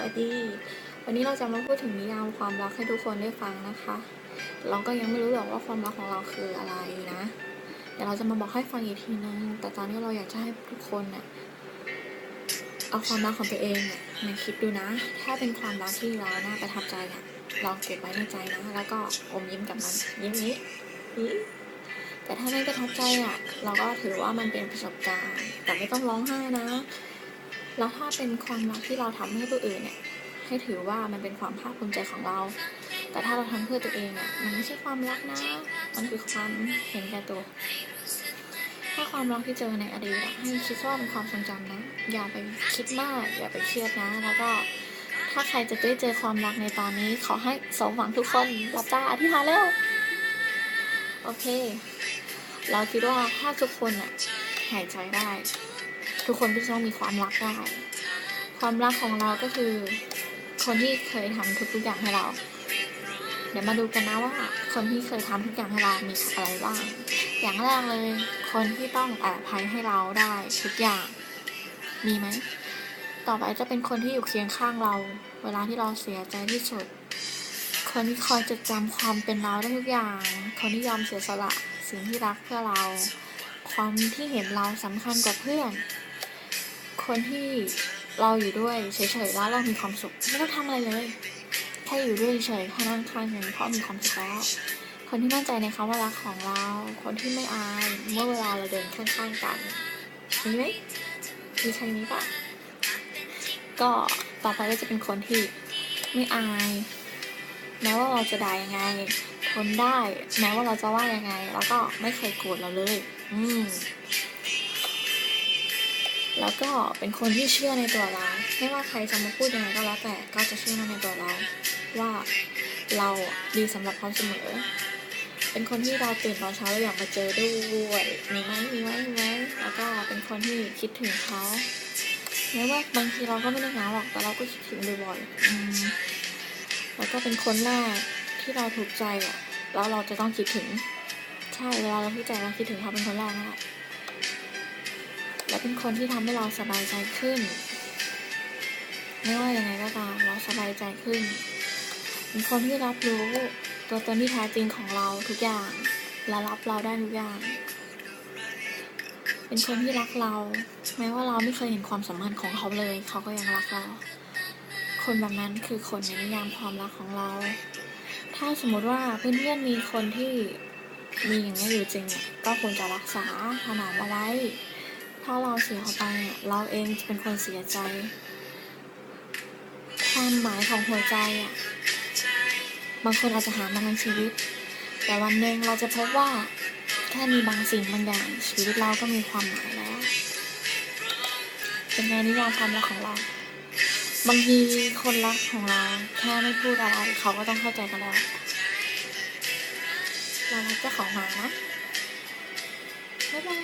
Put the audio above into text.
วัสดี วันนี้เราจะมาพูดถึงนิยามความรักให้ทุกคนได้ฟังนะคะ เราก็ยังไม่รู้หรอกว่าความรักของเราคืออะไรนะเดี๋ยวเราจะมาบอกให้ฟังอีกทีนึง แต่ตอนนี้เราอยากจะให้ทุกคนเนี่ยเอาความรักของตัวเองเนี่ยมาคิดดูนะ ถ้าเป็นความรักที่เราน่าประทับใจเนี่ยลองเก็บไว้ในใจนะ แล้วก็อมยิ้มกับมัน ยิ้มนี้นี้แต่ถ้าไม่ประทับใจอะ เราก็ถือว่ามันเป็นประสบการณ์ แต่ไม่ต้องร้องไห้นะ แล้วถ้าเป็นความรักที่เราทำให้ผู้อื่นเนี่ย ให้ถือว่ามันเป็นความภาคภูมิใจของเรา แต่ถ้าเราทำเพื่อตัวเองอะมันไม่ใช่ความรักนะ มันคือความเห็นแก่ตัว ถ้าความรักที่เจอในอดีตให้คิดว่าเป็นความทรงจำนะ อย่าไปคิดมาก อย่าไปเครียดนะ แล้วก็ถ้าใครจะได้เจอความรักในตอนนี้ ขอให้สมหวังทุกคนรับตาอธิษฐานแล้ว โอเค เราคิดว่าถ้าทุกคนอะหายใจได้ ทุกคนก็จะต้องมีความรักได้ ความรักของเราก็คือ คนที่เคยทำทุกๆอย่างให้เรา เดี๋ยวมาดูกันนะว่า คนที่เคยทำทุกอย่างให้เรามีอะไรบ้าง อย่างแรกเลย คนที่ต้องอภัยให้เราได้ทุกอย่าง มีไหม ต่อไปจะเป็นคนที่อยู่เคียงข้างเรา เวลาที่เราเสียใจที่สุด คนที่คอยจดจำความเป็นเราได้ทุกอย่าง คนที่ยอมเสียสละสิ่งที่รักเพื่อเรา ความที่เห็นเราสำคัญกว่าเพื่อน คนที่เราอยู่ด้วยเฉยๆแล้วเรามีความสุขไม่ต้องทำอะไรเลยแค่อยู่ด้วยเฉยๆแค่นั่งข้างกันเพราะมีความสุขแล้วคนที่มั่นใจในคำว่ารักของเรา คนที่ไม่อายเมื่อเวลาเราเดินข้างๆกันมีไหมมีใช่นี้ปะก็ต่อไปก็จะเป็นคนที่ไม่อายแม้ว่าเราจะด่ายังไง ทนได้ แม้ว่าเราจะว่ายังไง แล้วก็ไม่เคยโกรธเราเลย อืมแล้วก็เป็นคนที่เชื่อในตัวเรา ไม่ว่าใครจะมาพูดยังไงก็แล้วแต่ก็จะเชื่อในตัวเรา ว่าเราดีสำหรับเขาเสมอ เป็นคนที่เราตื่นตอนเช้าแล้วอยากมาเจอด้วยมีไหมมีไหมมีไหมแล้วก็เป็นคนที่คิดถึงเขาแม้ว่าบางทีเราก็ไม่ได้หาหรอกแต่เราก็คิดถึงบ่อยๆแล้วก็เป็นคนแรกที่เราถูกใจอะแล้วเราจะต้องคิดถึง ใช่เวลาเราถูกใจเราคิดถึงเขาเป็นคนแรกนั่นแหละและเป็นคนที่ทำให้เราสบายใจขึ้น ไม่ว่ายังไงก็ตามเราสบายใจขึ้น เป็นคนที่รับรู้ตัวตนที่แท้จริงของเราทุกอย่าง และรับเราได้ทุกอย่าง เป็นคนที่รักเรา แม้ว่าเราไม่เคยเห็นความสัมพันธ์ของเขาเลย เขาก็ยังรักเรา คนแบบนั้นคือคนในนิยามความรักของเรา ถ้าสมมติว่าเพื่อนๆมีคนที่ มีอย่างนี้อยู่จริงเนี่ยก็ควรจะรักษาถนอมเอาไว้ ถ้าเราเสียเขาไปเนี่ยเราเองจะเป็นคนเสียใจ ความหมายของหัวใจอะบางคนอาจจะหามาทั้งชีวิต แต่วันหนึ่งเราจะพบว่าแค่มีบางสิ่งบางอย่างชีวิตเราก็มีความหมายแล้ว เป็นไงนิยามความรักของเรา บางทีคนรักของเราแค่ไม่พูดอะไรเขาก็ต้องเข้าใจกันแล้ว เรารักเจ้าของหมานะบ๊ายบาย